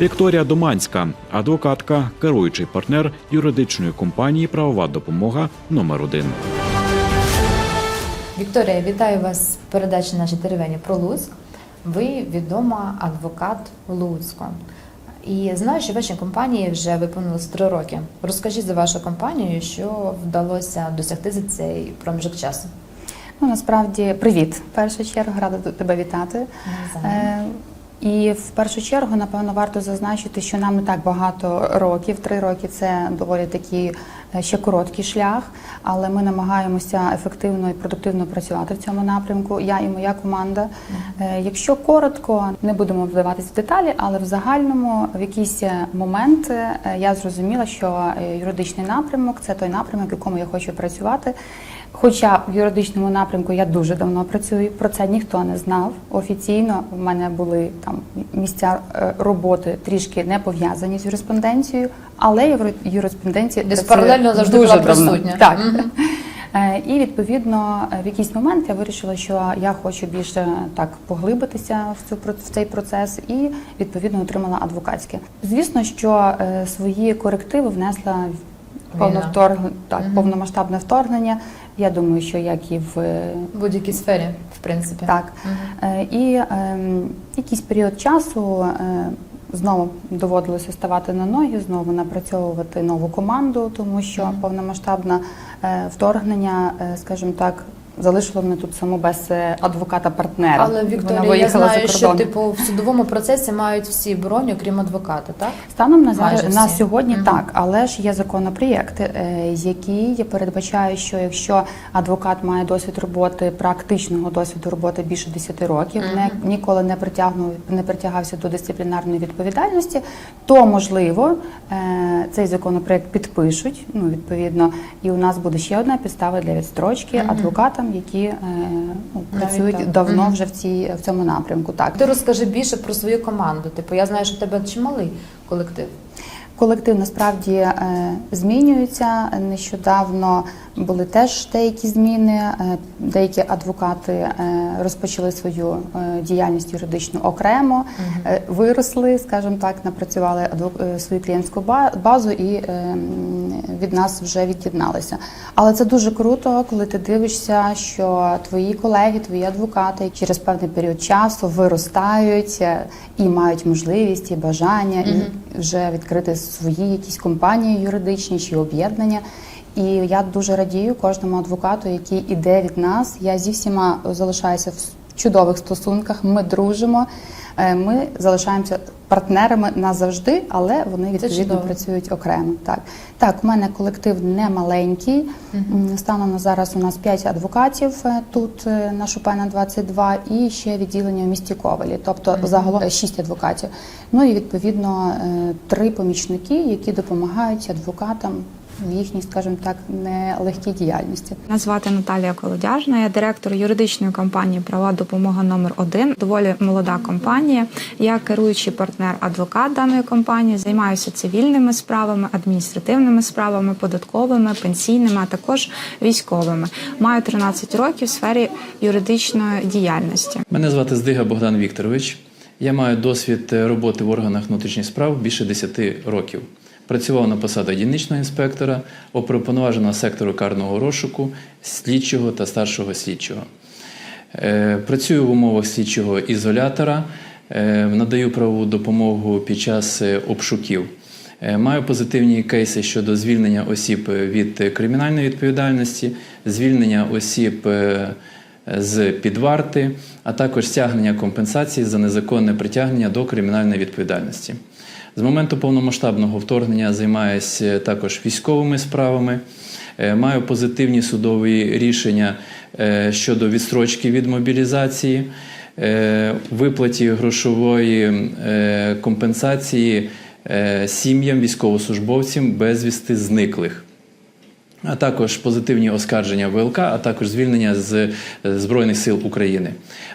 Вікторія Доманська, адвокатка, керуючий партнер юридичної компанії Правова допомога номер 1 Вікторія, вітаю вас в передачі нашій теревені про Луцьк. Ви відома адвокат Луцька. І знаю, що вашій компанії вже виповнилось три роки. Розкажіть за вашу компанію, що вдалося досягти за цей проміжок часу. Ну, насправді, привіт. В першу чергу рада тебе вітати. І в першу чергу, напевно, варто зазначити, що нам не так багато років. Три роки це доволі такий е, ще короткий шлях, але ми намагаємося ефективно і продуктивно працювати в цьому напрямку. Я і моя команда. Е, Якщо коротко, не будемо вдаватися в деталі, але в загальному в якийсь момент е, я зрозуміла, що юридичний напрямок це той напрямок, в якому я хочу працювати. Хоча в юридичному напрямку я дуже давно працюю, про це ніхто не знав. Офіційно в мене були там місця е, роботи трішки не пов'язані з юриспонденцією, я юри- юриспонденції Десь паралельно завжди дуже була давно. присутня. Так. Е, І відповідно в якийсь момент я вирішила, що я хочу більше так поглибитися в цю в цей процес, і відповідно отримала адвокатське. Звісно, що е, свої корективи внесла повно вторг... так, повномасштабне вторгнення. Я думаю, що як і в е, будь-якій сфері, в принципі. так. Е, І ем, якийсь період часу е, знову доводилося ставати на ноги, знову напрацьовувати нову команду, тому що повномасштабне е, вторгнення, е, скажімо так, залишило мене тут саму без е, адвоката-партнера. Але Вікторія, я знаю, що типу в судовому процесі мають всі бронь, окрім адвоката, так? Станом на зараз на сьогодні Мгм. так, але ж є законопроєкт, е, який передбачає, що якщо адвокат має досвід роботи, практичного досвіду роботи більше 10 років, не ніколи не притягнув, не притягався до дисциплінарної відповідальності, то можливо е, цей законопроєкт підпишуть. Ну відповідно, і у нас буде ще одна підстава для відстрочки Мгм. Які е, ну, працюють так. давно вже в цій в цьому напрямку. Так. Ти розкажи більше про свою команду. Типу, я знаю, що в тебе чималий колектив. Колектив насправді е, змінюється. Нещодавно були теж деякі зміни. Е, Деякі адвокати е, розпочали свою е, діяльність юридичну окремо, е, виросли, скажімо так, напрацювали свою клієнтську базу і від нас вже від'єдналися. Але це дуже круто, коли ти дивишся, що твої колеги, твої адвокати через певний період часу виростають і мають можливість і бажання і вже відкрити свої якісь компанії юридичні чи об'єднання. І я дуже радію кожному адвокату, який іде від нас. Я зі всіма залишаюся в чудових стосунках. Ми дружимо. Е, Ми залишаємося партнерами назавжди, але вони відповідно працюють окремо. Так, так, у мене колектив не маленький. М, Станом на зараз у нас 5 адвокатів е, тут е, на Шопена 22 і ще відділення в місті Ковалі, тобто загалом 6 адвокатів. Ну і відповідно три помічники, які допомагають адвокатам в їхній, скажімо так, нелегкій діяльності. Мене звати Наталія Колодяжна, я директор юридичної компанії Права допомога номер 1 Доволі молода компанія. Я керуючий партнер адвокат даної компанії. Займаюся цивільними справами, адміністративними справами, податковими, пенсійними, а також військовими. Маю 13 років в сфері юридичної діяльності. Мене звати Здига Богдан Вікторович. Я маю досвід е, роботи в органах внутрішніх справ більше 10 років. Працював на посаді дільничного інспектора, оперуповноваженого сектору карного розшуку, слідчого та старшого слідчого. Е, Працюю в умовах слідчого ізолятора, е, надаю правову допомогу під час е, обшуків. Маю позитивні кейси щодо звільнення осіб від кримінальної відповідальності, звільнення осіб з підварти, а також стягнення компенсації за незаконне притягнення до кримінальної відповідальності. З моменту повномасштабного вторгнення займаюся також військовими справами. Е, Маю позитивні судові рішення е, щодо відстрочки від мобілізації, е, виплаті грошової компенсації сім'ям військовослужбовцям безвісти зниклих. А також позитивні оскарження ВЛК, а також звільнення з Збройних сил України.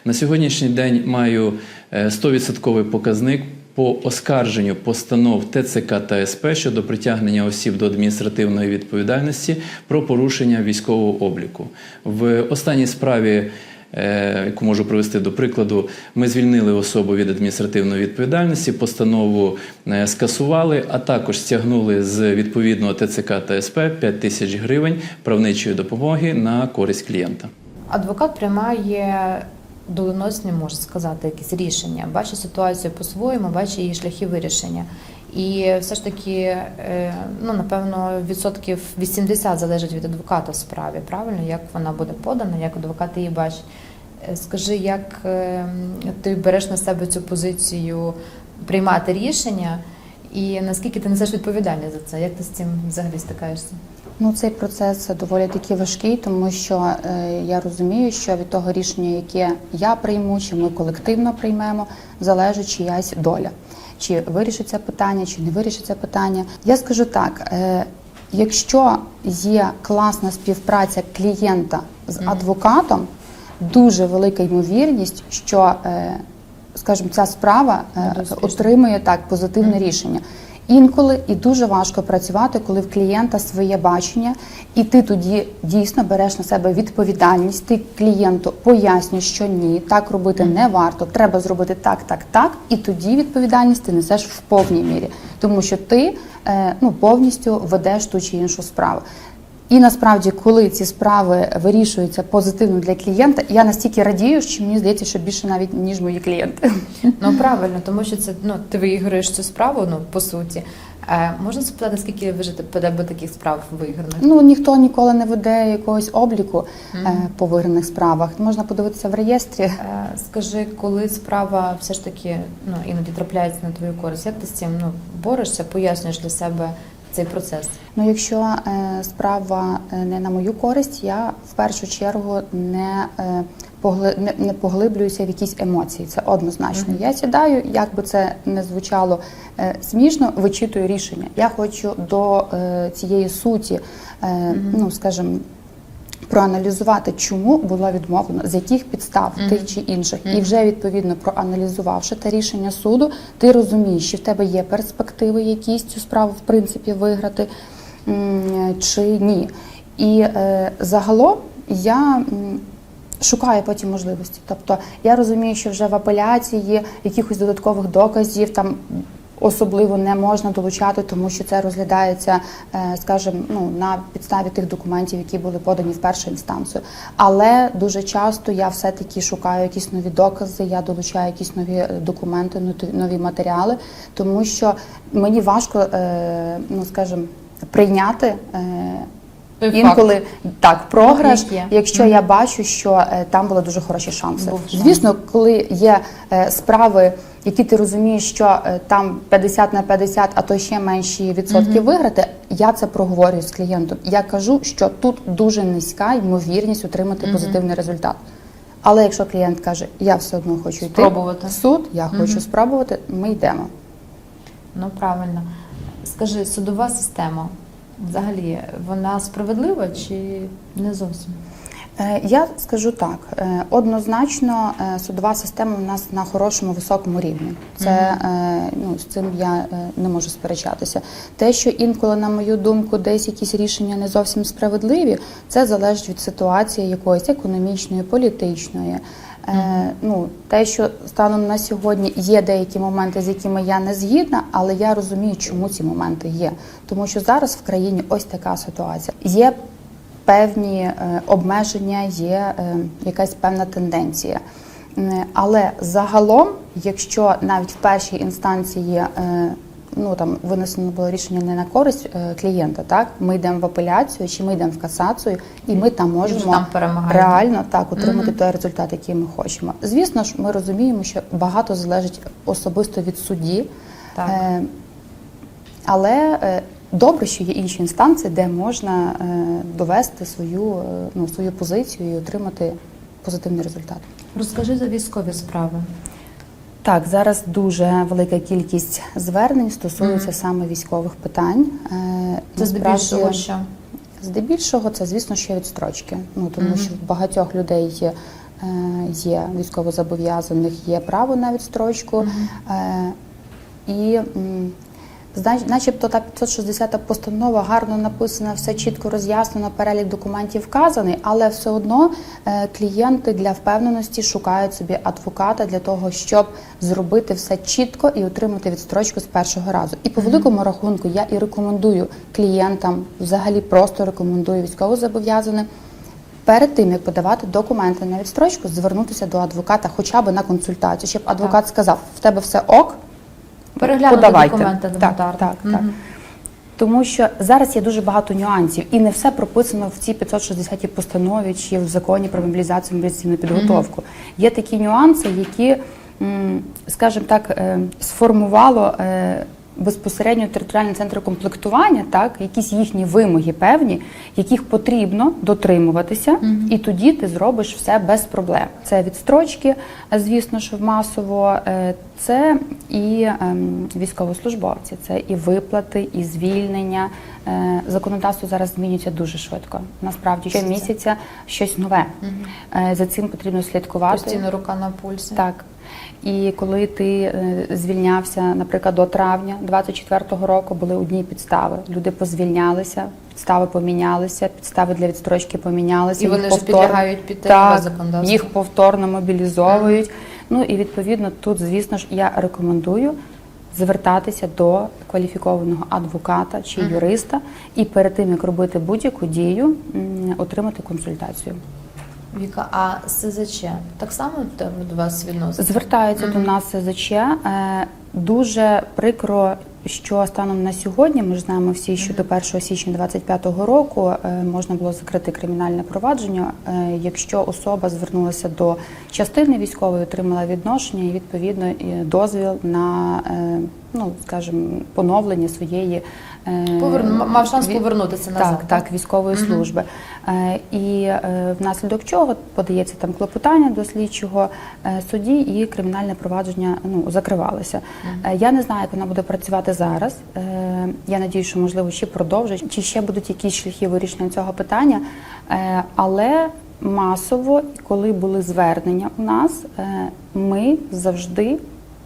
На сьогоднішній день маю е, 100% показник по оскарженню постанов ТЦК та СП щодо притягнення осіб до адміністративної відповідальності про порушення військового обліку. В останній справі е, яку можу привести до прикладу, ми звільнили особу від адміністративної відповідальності, постанову е, скасували, а також стягнули з відповідного ТЦК та СП 5 тисяч гривень правничої допомоги на користь клієнта. Адвокат приймає доленосні, можна сказати, якісь рішення, бачить ситуацію по-своєму, бачить її шляхи вирішення. І все ж таки, е, ну напевно, відсотків 80 залежить від адвоката в справі, правильно, як вона буде подана, як адвокат її бачить. Е, Скажи, як е, ти береш на себе цю позицію приймати рішення, і наскільки ти несеш відповідальність за це? Як ти з цим взагалі стикаєшся? Ну, цей процес доволі таки важкий, тому що е, я розумію, що від того рішення, яке я прийму, чи ми колективно приймемо, залежить чиясь доля. Чи вирішиться питання, чи не вирішиться питання. Я скажу так: е, якщо є класна співпраця клієнта з адвокатом, дуже велика ймовірність, що, е, скажімо, ця справа е, отримує так позитивне рішення. Інколи і дуже важко працювати, коли в клієнта своє бачення, і ти тоді дійсно береш на себе відповідальність. Ти клієнту пояснюєш, що ні, так робити не варто. Треба зробити так, так, так. І тоді відповідальність ти несеш в повній мірі, тому що ти е, ну повністю ведеш ту чи іншу справу. І насправді, коли ці справи вирішуються позитивно для клієнта, я настільки радію, що мені здається, що більше навіть ніж мої клієнти. Ну правильно, тому що це ну ти виіграєш цю справу, ну по суті. Е, можна запитати, скільки ви ж тебе таких справ виграних? Ну ніхто ніколи не веде якогось обліку е, по виграних справах. Можна подивитися в реєстрі. Е, скажи, коли справа все ж таки ну іноді трапляється на твою користь, як ти з цим ну борешся, пояснюєш для себе цей процес? Ну, якщо е, справа е, не на мою користь, я в першу чергу не, е, не, поглиблююся в якісь емоції. Це однозначно. Я сідаю, як би це не звучало смішно, вичитую рішення. Я хочу до цієї суті, е, ну скажімо, проаналізувати, чому було відмовлено, з яких підстав тих чи інших, і вже відповідно проаналізувавши те рішення суду, ти розумієш, що в тебе є перспективи якісь цю справу в принципі виграти чи ні. І е, загалом я. Шукаю потім можливості. Тобто я розумію, що вже в апеляції якихось додаткових доказів там особливо не можна долучати, тому що це розглядається, е, скажімо, ну на підставі тих документів, які були подані в першу інстанцію. Але дуже часто я все-таки шукаю якісь нові докази, я долучаю якісь нові е, документи, нові- нові матеріали, тому що мені важко, е, ну скажімо, прийняти. Той Інколи так програш, є. якщо я бачу, що е, там були дуже хороші шанси. Був. Звісно, коли є е, справи, які ти розумієш, що е, там 50 на 50, а то ще менші відсотки виграти, я це проговорюю з клієнтом. Я кажу, що тут дуже низька ймовірність отримати позитивний результат. Але якщо клієнт каже, я все одно хочу йти в суд, я хочу спробувати, ми йдемо. Ну правильно. Скажи, судова система взагалі вона справедлива чи не зовсім? Е, Я скажу так: е, однозначно е, судова система у нас на хорошому високому рівні. Це ну з цим я не можу сперечатися. Те, що інколи, на мою думку, десь якісь рішення не зовсім справедливі, це залежить від ситуації якоїсь економічної, політичної. Е, Ну, те, що станом на сьогодні є деякі моменти, з якими я не згідна, але я розумію, чому ці моменти є. Тому що зараз в країні ось така ситуація. Є певні е, обмеження, є е, якась певна тенденція. Але загалом, якщо навіть в першій інстанції е, ну там винесено було рішення не на користь е, клієнта, так ми йдемо в апеляцію чи ми йдемо в касацію, і ми там можемо там реально так отримати той результат, який ми хочемо. Звісно ж, ми розуміємо, що багато залежить особисто від судді. Так. Е, але е, добре, що є інші інстанції, де можна е, довести свою, е, ну, свою позицію і отримати позитивний результат. Розкажи за військові справи. Так, зараз дуже велика кількість звернень стосується саме військових питань. Е, Це здебільшого що? Здебільшого це, звісно, ще відстрочки. Ну тому що в багатьох людей є, е, є військовозобов'язаних, є право на відстрочку. Mm. і Начебто та 560 постанова гарно написана, все чітко роз'яснено, перелік документів вказаний, але все одно е, клієнти для впевненості шукають собі адвоката для того, щоб зробити все чітко і отримати відстрочку з першого разу. І по великому рахунку я і рекомендую клієнтам, взагалі просто рекомендую військовозобов'язаним Перед тим як подавати документи на відстрочку, звернутися до адвоката, хоча б на консультацію, щоб адвокат сказав: в тебе все ок, Переглянути подавайте. документи так, так, так. Мгм. Тому що зараз є дуже багато нюансів, і не все прописано в цій 560 постанові чи в законі про мобілізацію мобілізаційну підготовку. Є такі нюанси, які, скажімо так, е, сформувало е, безпосередньо територіальні центри комплектування, так, якісь їхні вимоги певні, яких потрібно дотримуватися, і тоді ти зробиш все без проблем. Це відстрочки, звісно, що масово, е, це і ем, військовослужбовці, це і виплати, і звільнення. Е, Законодавство зараз змінюється дуже швидко. Насправді щомісяця щось нове. Е, За цим потрібно слідкувати. Постійно рука на пульсі. Так. І коли ти е, звільнявся, наприклад, до травня 24-го року були одні підстави. Люди позвільнялися, підстави помінялися, підстави для відстрочки помінялися. І вони вже повторно- підлягають під так, законодавство. їх повторно мобілізовують. Ну і відповідно тут, звісно ж, я рекомендую звертатися до кваліфікованого адвоката чи юриста і перед тим як робити будь-яку дію, отримати консультацію. Віка, а СЗЧ так само до вас відноситься? Звертаються до нас СЗЧ. Е, Дуже прикро, що станом на сьогодні, ми ж знаємо всі, що до 1 січня 2025 року е, можна було закрити кримінальне провадження, е, якщо особа звернулася до частини військової, отримала відношення і відповідно дозвіл на ну скажімо, поновлення своєї Поверну- мав шанс повернутися назад, Так, так, військової служби. Е, І е, внаслідок чого подається там клопотання до слідчого е, судді і кримінальне провадження ну, закривалося. Е, Я не знаю, як вона буде працювати зараз. Е, Я надію, що можливо ще продовжить, чи ще будуть якісь шляхи вирішення цього питання. Е, Але масово, коли були звернення у нас, е, ми завжди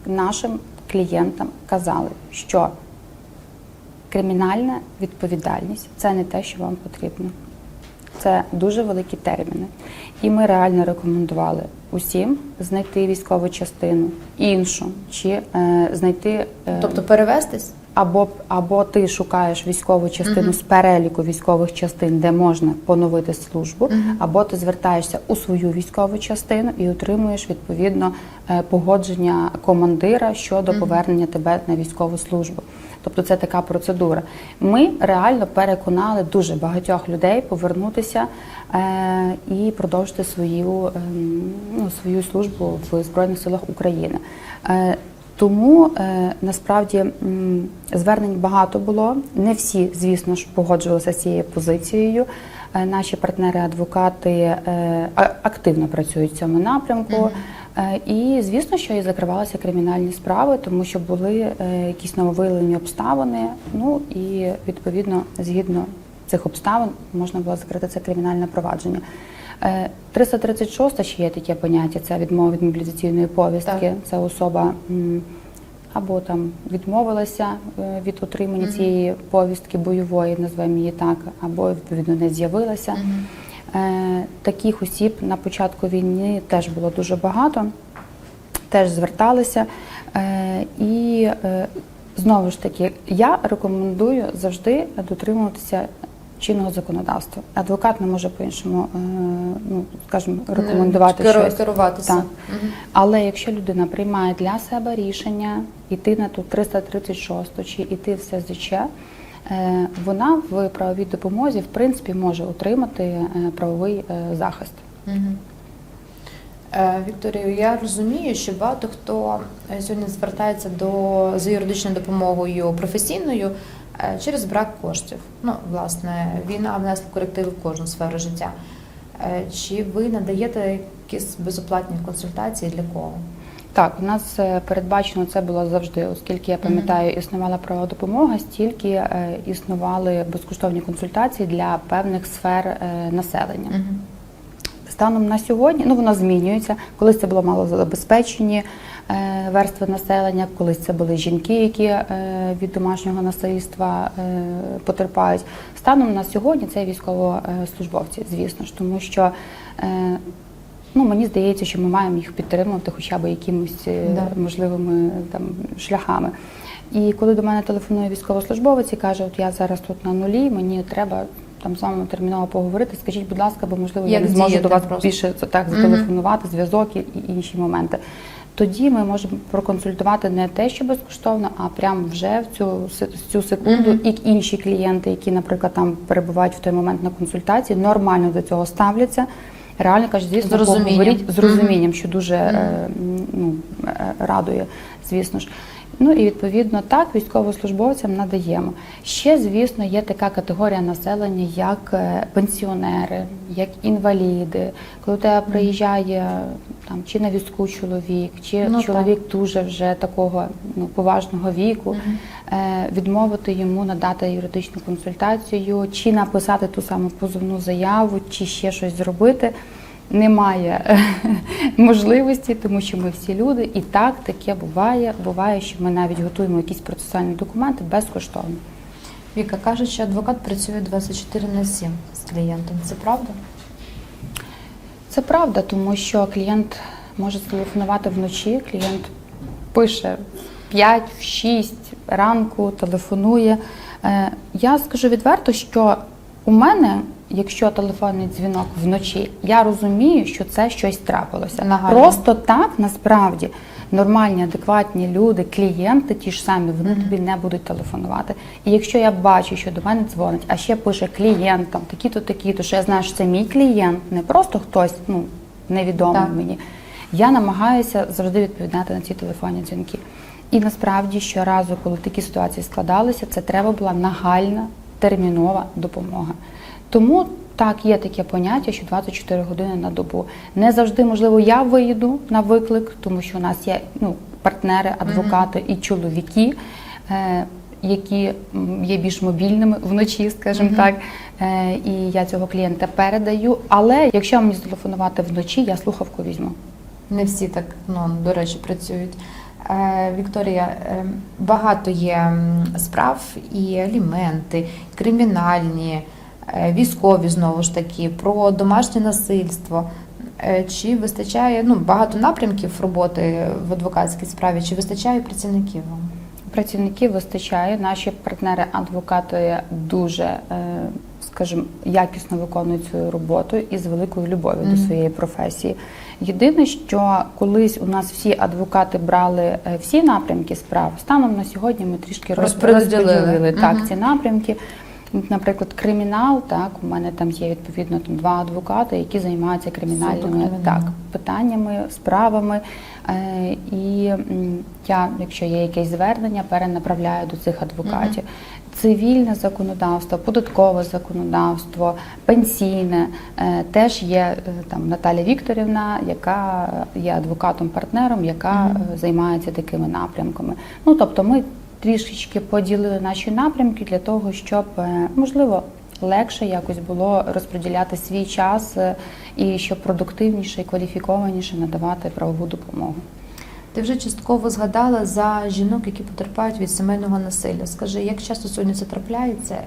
нашим клієнтам казали, що Кримінальна відповідальність це не те, що вам потрібно. Це дуже великі терміни. І ми реально рекомендували усім знайти військову частину іншу, чи е, знайти е, Тобто перевестись? або, або ти шукаєш військову частину з переліку військових частин, де можна поновити службу, або ти звертаєшся у свою військову частину і отримуєш відповідно е, погодження командира щодо повернення тебе на військову службу. Тобто це така процедура. Ми реально переконали дуже багатьох людей повернутися е, і продовжити свою, ем, ну, свою службу в Збройних силах України. Е, тому е, насправді звернень багато було. Не всі, звісно ж, погоджувалися з цією позицією. Е, наші партнери-адвокати е, активно працюють в цьому напрямку. Е, І звісно, що і закривалися кримінальні справи, тому що були е, якісь нововиявлені обставини. Ну і відповідно, згідно цих обставин, можна було закрити це кримінальне провадження. Е, 336 ще є таке поняття, це відмова від мобілізаційної повістки. Так. Це особа або там відмовилася е, від отримання цієї повістки бойової, назвемо її так, або відповідно не з'явилася. Е, Таких осіб на початку війни теж було дуже багато, теж зверталися. Е, І е, знову ж таки, я рекомендую завжди дотримуватися чинного законодавства. Адвокат не може по-іншому, е, ну скажімо, рекомендувати Керу- щось. керуватися. Так. Але якщо людина приймає для себе рішення йти на ту 336 чи йти в СЗЧ, е, вона в правовій допомозі в принципі може отримати е, правовий е, захист. Е, Вікторію, я розумію, що багато хто е, сьогодні звертається до за юридичною допомогою професійною е, через брак коштів. Ну, власне, війна внесла корективи в кожну сферу життя. Е, Чи ви надаєте якісь безоплатні консультації для кого? Так, у нас е, передбачено це було завжди, оскільки я пам'ятаю, існувала правова допомога, стільки е, існували безкоштовні консультації для певних сфер е, населення. Станом на сьогодні, ну воно змінюється. Колись це було малозабезпечені верстви населення, колись це були жінки, які від домашнього насильства потерпають. Станом на сьогодні це військовослужбовці, звісно ж, тому що ну, мені здається, що ми маємо їх підтримувати хоча б якимось е, Да. можливими там шляхами. І коли до мене телефонує військовослужбовець і каже, от я зараз тут на нулі, мені треба там з вами терміново поговорити. Скажіть, будь ласка, бо можливо я не зможу діяти до вас просто. більше так зателефонувати, зв'язок і, інші моменти. Тоді ми можемо проконсультувати не те, що безкоштовно, а прямо вже в цю се- цю секунду. І інші клієнти, які, наприклад, там перебувають в той момент на консультації, нормально до цього ставляться. Реально кажуть, звісно, З поговоріть з розумінням, що дуже е, ну, е, радує, звісно ж. Ну і відповідно так військовослужбовцям надаємо. Ще, звісно, є така категорія населення, як е, пенсіонери, як інваліди. Коли до тебе приїжджає там чи на візку чоловік, чи Ну, чоловік дуже вже такого ну, поважного віку, е, відмовити йому надати юридичну консультацію, чи написати ту саму позовну заяву, чи ще щось зробити. Немає е, можливості, тому що ми всі люди, і так таке буває. Буває, що ми навіть готуємо якісь процесуальні документи безкоштовно. Віка каже, що адвокат працює 24 на 7 з клієнтом. Це правда? Це правда, тому що клієнт може зателефонувати вночі, клієнт пише в 5, в 6 ранку, телефонує. Е, Я скажу відверто, що у мене, якщо телефонний дзвінок вночі, я розумію, що це щось трапилося. Нагально. Просто так насправді нормальні, адекватні люди, клієнти ті ж самі, вони тобі не будуть телефонувати. І якщо я бачу, що до мене дзвонить, а ще пише клієнт там такі-то, такі-то, що я знаю, що це мій клієнт, не просто хтось ну невідомий Так. мені. Я намагаюся завжди відповідати на ці телефонні дзвінки. І насправді щоразу, коли такі ситуації складалися, це треба була нагальна термінова допомога. Тому так, є таке поняття, що 24 години на добу. Не завжди, можливо, я вийду на виклик, тому що у нас є ну, партнери, адвокати і чоловіки, е, які є більш мобільними вночі, скажімо так. Е, і я цього клієнта передаю. Але якщо мені зателефонувати вночі, я слухавку візьму. Не всі так, ну, до речі, працюють. Е, Вікторія, е, багато є справ і аліменти, кримінальні, е, військові знову ж таки, про домашнє насильство. Чи вистачає ну, багато напрямків роботи в адвокатській справі? Чи вистачає працівників вам? Працівників вистачає. Наші партнери-адвокати дуже, скажімо, якісно виконують свою роботу і з великою любов'ю до своєї професії. Єдине, що колись у нас всі адвокати брали е, всі напрямки справ, станом на сьогодні ми трішки роз- Розподілили. розподілили так Мгм. ці напрямки. Наприклад, кримінал, так у мене там є відповідно там два адвокати, які займаються кримінальними так питаннями, справами. Е, І я, якщо є якесь звернення, перенаправляю до цих адвокатів. Цивільне законодавство, податкове законодавство, пенсійне е, теж є е, там Наталя Вікторівна, яка є адвокатом-партнером, яка е, займається такими напрямками. Ну тобто, ми трішечки поділили наші напрямки для того, щоб можливо легше якось було розподіляти свій час і щоб продуктивніше і кваліфікованіше надавати правову допомогу. Ти вже частково згадала за жінок, які потерпають від сімейного насилля. Скажи, як часто сьогодні це трапляється?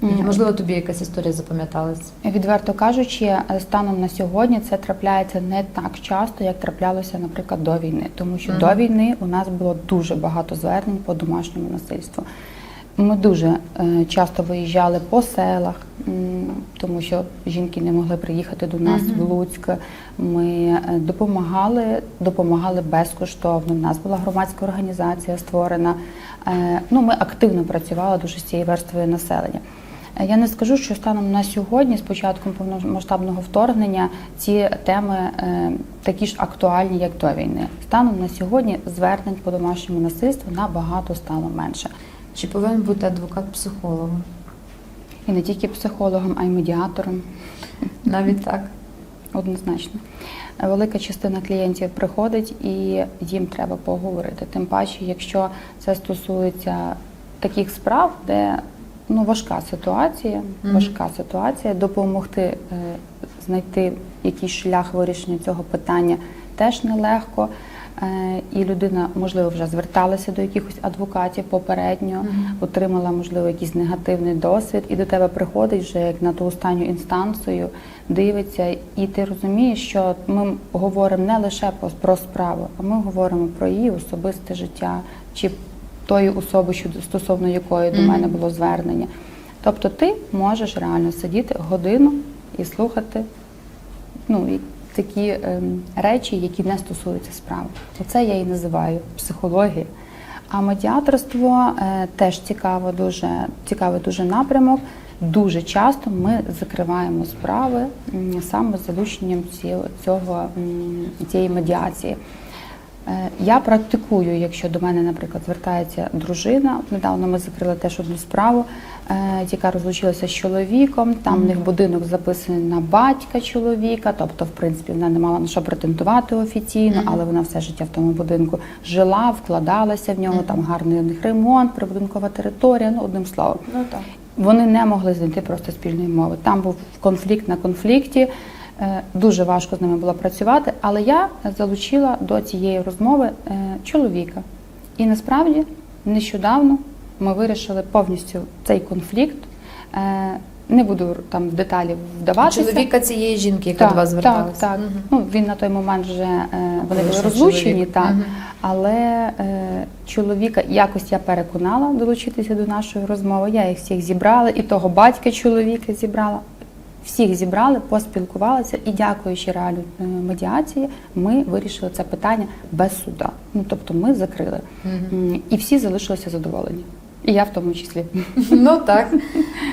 Можливо, тобі якась історія запам'яталась? Відверто кажучи, станом на сьогодні це трапляється не так часто, як траплялося, наприклад, до війни, тому що Мгм. до війни у нас було дуже багато звернень по домашньому насильству. Ми дуже е, часто виїжджали по селах, тому що жінки не могли приїхати до нас Мгм. в Луцьк. Ми е, допомагали, допомагали безкоштовно. У нас була громадська організація створена. Е, Ну, ми активно працювали дуже з цією верствою населення. Я не скажу, що станом на сьогодні, з початком повномасштабного вторгнення, ці теми такі ж актуальні, як до війни. Станом на сьогодні звернень по домашньому насильству набагато стало менше. Чи повинен бути адвокат психологом? І не тільки психологом, а й медіатором. Навіть так. Однозначно. Велика частина клієнтів приходить і їм треба поговорити. Тим паче, якщо це стосується таких справ, де ну, важка ситуація, Мгм. важка ситуація, допомогти е, знайти якийсь шлях вирішення цього питання теж нелегко. Е, І людина, можливо, вже зверталася до якихось адвокатів попередньо, отримала, можливо, якийсь негативний досвід, і до тебе приходить вже як на ту останню інстанцію, дивиться, і ти розумієш, що ми говоримо не лише про- справу, а ми говоримо про її особисте життя чи тої особи, що стосовно якої до мене було звернення. Тобто ти можеш реально сидіти годину і слухати ну, такі ем, речі, які не стосуються справи. Оце я і називаю психологія. А медіаторство е, теж цікаво, дуже цікавий дуже напрямок. Дуже часто ми закриваємо справи саме залученням цього, цього цієї медіації. Е, Я практикую, якщо до мене, наприклад, звертається дружина. Недавно ми закрили теж одну справу, е, яка розлучилася з чоловіком. Там в них будинок записаний на батька чоловіка. Тобто, в принципі, вона не мала на що претендувати офіційно, але вона все життя в тому будинку жила, вкладалася в нього. Там гарний у них ремонт, прибудинкова територія. Ну одним словом. Ну так. Вони не могли знайти просто спільної мови. Там був конфлікт на конфлікті. Е, Дуже важко з ними було працювати, але я залучила до цієї розмови е, чоловіка. І насправді нещодавно ми вирішили повністю цей конфлікт. Е, Не буду там в деталі вдаватися. Чоловіка цієї жінки, яка до вас зверталася. Так, так. Мгм. Ну, він на той момент вже вони були розлучені, так. Мгм. Але е, чоловіка якось я переконала долучитися до нашої розмови. Я їх всіх зібрала, і того батька чоловіка зібрала. Всіх зібрали, поспілкувалися, і дякуючи реальній е, медіації, ми вирішили це питання без суда. Ну тобто ми закрили. І всі залишилися задоволені. І я в тому числі. Ну так.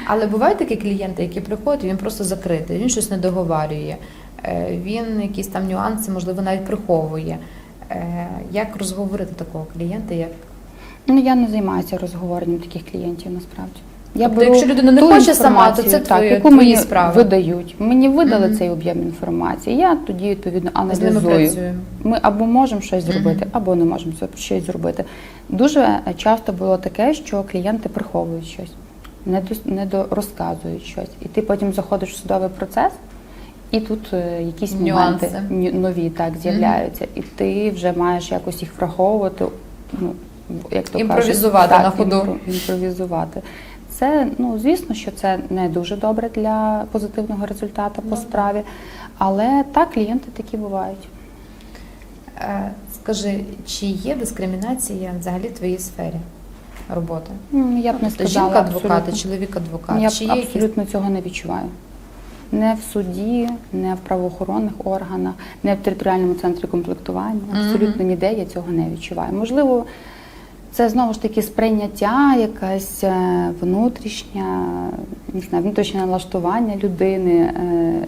Але бувають такі клієнти, які приходять, він просто закритий, він щось не договарює, е, він якісь там нюанси, можливо, навіть приховує. Е, Як розговорити такого клієнта? Як... Ну я не займаюся розговоренням таких клієнтів насправді. Я Тобто, якщо людина не ту хоче сама, то це твої- яку твої мені справи. видають. Мені видали Мгм. цей об'єм інформації. Я тоді відповідно аналізую. Ми або можемо щось зробити, або не можемо щось зробити. Дуже часто було таке, що клієнти приховують щось, не до, не до розказують щось, і ти потім заходиш в судовий процес. І тут е, якісь Нюанси. моменти нові так з'являються, і ти вже маєш якось їх враховувати. Ну як то Імпровізувати кажуть, на так, ходу. імпровізувати. Це ну звісно, що це не дуже добре для позитивного результату по Ну, справі, але так клієнти такі бувають. Е, Скажи, чи є дискримінація взагалі в твоїй сфері роботи? Я б не Тобто сказала жінка адвокат, чоловік адвокат. Я чи є якісь- абсолютно цього не відчуваю. Не в суді, не в правоохоронних органах, не в територіальному центрі комплектування. Абсолютно ніде я цього не відчуваю. Можливо, це знову ж таки сприйняття, якась е, внутрішня, не знаю, внутрішнє налаштування людини е,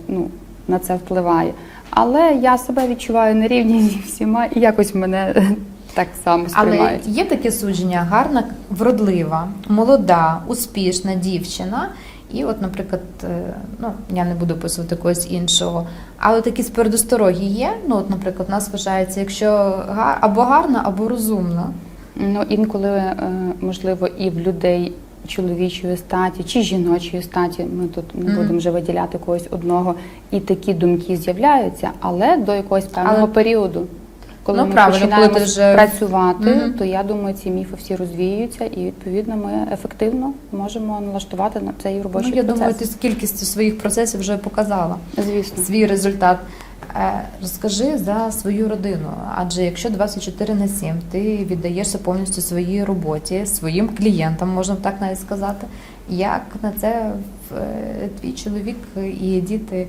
ну, на це впливає. Але я себе відчуваю на рівні зі всіма і якось мене так само Але сприймають. є таке судження: гарна, вродлива, молода, успішна дівчина. І, от, наприклад, е, ну я не буду описувати когось іншого, але такі передостороги є. Ну, от, наприклад, у нас вважається, якщо або гарна, або розумна. Ну, інколи, е, можливо, і в людей чоловічої статі чи жіночої статі, ми тут не Мгм. будемо вже виділяти когось одного, і такі думки з'являються, але до якогось певного Але- періоду. Коли Ну, ми правильно, починаємо ти вже- працювати, Мгм. то я думаю, ці міфи всі розвіюються, і відповідно ми ефективно можемо налаштувати на цей робочий ну, я процес. думаю, ти з кількістю своїх процесів вже показала Звісно. свій результат. Е, Розкажи за свою родину, адже якщо 24 на 7 ти віддаєшся повністю своїй роботі, своїм клієнтам, можна так навіть сказати, як на це е, твій чоловік і діти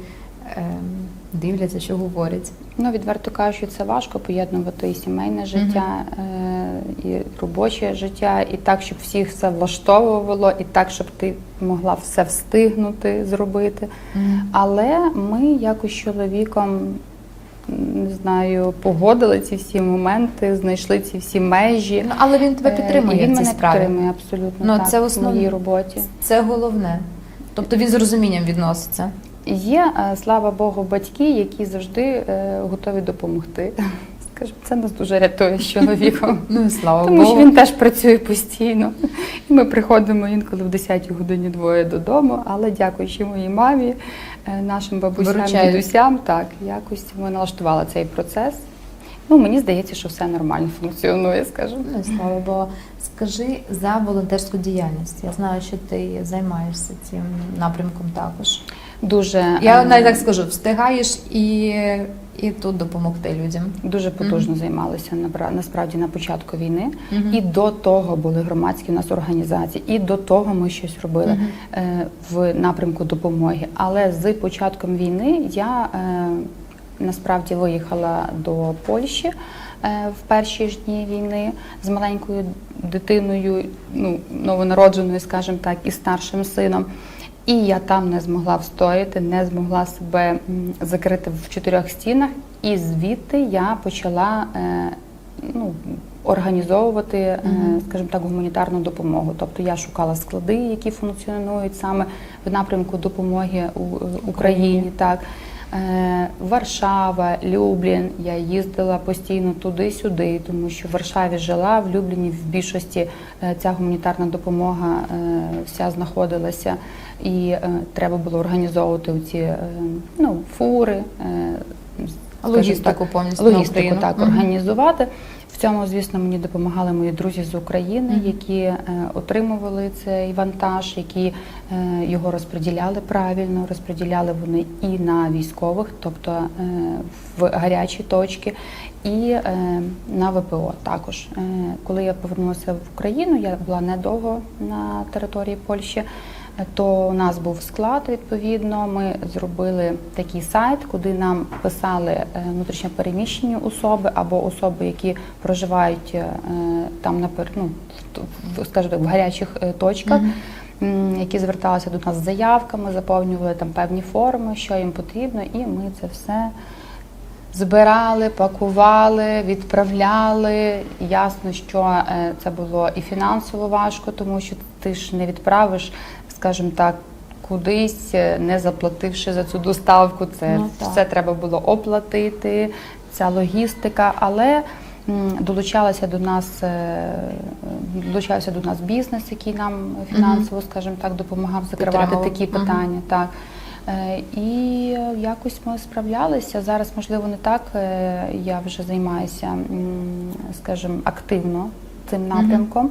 дивляться, що говорять? Ну, відверто кажучи, це важко поєднувати і сімейне життя, е, і робоче життя, і так, щоб всіх все влаштовувало, і так, щоб ти могла все встигнути зробити. Але ми якось чоловіком. Не знаю, погодили ці всі моменти, знайшли ці всі межі. Ну, але він тебе Е, підтримує і він мене справі. підтримує абсолютно Ну, так, це в основне. моїй роботі. Це головне. Тобто він з розумінням відноситься. Є, е, слава Богу, батьки, які завжди е, готові допомогти. Скажімо, це нас дуже рятує з чоловіком. Ну і слава Тому Богу. що він теж працює постійно. І Ми приходимо інколи в 10 годині двоє додому, але дякуючи моїй мамі, е, нашим бабусям, дідусям, так, якось ми налаштували цей процес. Ну, мені здається, що все нормально функціонує, скажімо. Ну, слава Богу. Скажи за волонтерську діяльність. Я знаю, що ти займаєшся цим напрямком також. Дуже, Я е, навіть так скажу, встигаєш і, і тут допомогти людям. дуже потужно займалися набра- насправді на початку війни. Мгм. І до того були громадські у нас організації, і до того ми щось робили Мгм. е, в напрямку допомоги. Але з початком війни я е, насправді виїхала до Польщі е, в перші ж дні війни з маленькою дитиною, ну новонародженою, скажімо так, і старшим сином. І я там не змогла встояти, не змогла себе закрити в чотирьох стінах. І звідти я почала е, ну, організовувати, е, скажімо так, гуманітарну допомогу. Тобто я шукала склади, які функціонують саме в напрямку допомоги у е, Україні. Так. Варшава, Люблін. Я їздила постійно туди-сюди, тому що в Варшаві жила, в Любліні в більшості ця гуманітарна допомога вся знаходилася, і е, треба було організовувати ці ну, фури. е, Логістику так, повністю логістику так організувати. В цьому, звісно, мені допомагали мої друзі з України, які е, отримували цей вантаж, які е, його розподіляли правильно, розподіляли вони і на військових, тобто е, в гарячі точки, і е, на ВПО також. Е, коли я повернулася в Україну, я була недовго на території Польщі. То у нас був склад, відповідно. Ми зробили такий сайт, куди нам писали е, внутрішньо переміщені особи або особи, які проживають е, там на ну, скажімо так, в гарячих е, точках. м, Які зверталися до нас з заявками, заповнювали там певні форми, що їм потрібно, і ми це все збирали, пакували, відправляли. Ясно, що це було і фінансово важко, тому що ти ж не відправиш, скажімо так, кудись, е, не заплативши за цю доставку. Це Ну, все треба було оплатити, ця логістика, але. м, Долучалися до нас, е, долучався до нас бізнес, який нам фінансово, скажімо так, допомагав закривати Підтримував. такі питання. Так. Е, І якось ми справлялися. Зараз, можливо, не так. Я вже займаюся, скажімо, активно цим напрямком. Е,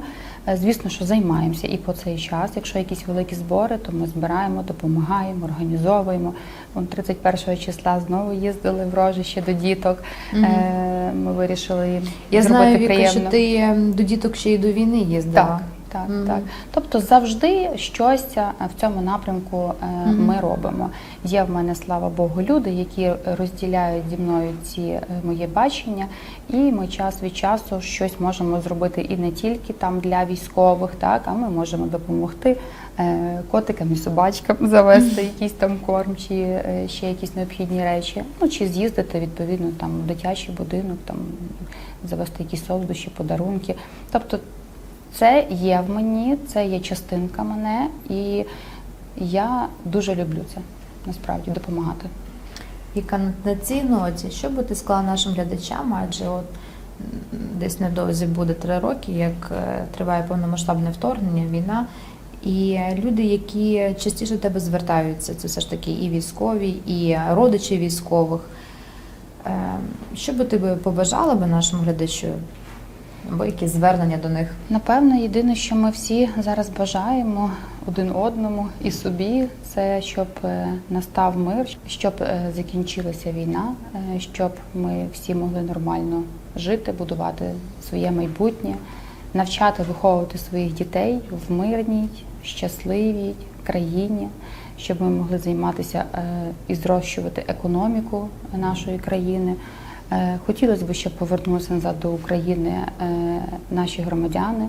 Звісно, що займаємося і по цей час. Якщо якісь великі збори, то ми збираємо, допомагаємо, організовуємо. Вон 31 числа знову їздили в рожище до діток. Е, Ми вирішили їм Я зробити знаю, Віка, приємно. що ти ем, до діток ще й до війни їздила. Так, так, Мгм. так. Тобто завжди щось е, в цьому напрямку е, Мгм. ми робимо. Є в мене, слава Богу, люди, які розділяють зі мною ці е, моє бачення, і ми час від часу щось можемо зробити і не тільки там для військових, так, а ми можемо допомогти котикам і собачкам завести якийсь там корм чи ще якісь необхідні речі. Ну чи з'їздити відповідно там в дитячий будинок, там завести якісь солодощі, подарунки. Тобто це є в мені, це є частинка мене, і я дуже люблю це насправді допомагати. Віка, на цій ноті, що би ти сказала нашим глядачам, адже от десь невдовзі буде три роки, як е, триває повномасштабне вторгнення, війна. І люди, які частіше до тебе звертаються, це все ж таки і військові, і родичі військових. Е, Що би ти побажала би нашим глядачу? Або якісь звернення до них? Напевно, єдине, що ми всі зараз бажаємо один одному і собі, це щоб е, настав мир, щоб е, закінчилася війна, е, щоб ми всі могли нормально жити, будувати своє майбутнє, навчати виховувати своїх дітей в мирній, щасливій країні, щоб ми могли займатися і зрощувати економіку нашої країни. Е, Хотілося б, щоб повернулися назад до України е, наші громадяни,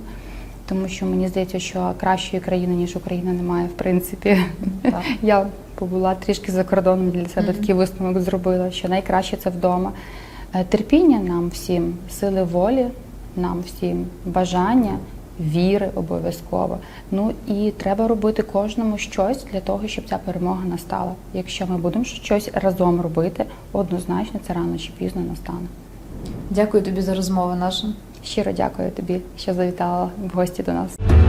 тому що мені здається, що кращої країни, ніж Україна, немає в принципі. Так. Я побула трішки за кордоном для себе Мгм. такий висновок зробила, що найкраще це вдома. Е, Терпіння нам всім, сили волі, нам всім бажання, віри обов'язково. Ну і треба робити кожному щось для того, щоб ця перемога настала. Якщо ми будемо щось разом робити, однозначно це рано чи пізно настане. Дякую тобі за розмову нашу. Щиро дякую тобі, що завітала в гості до нас.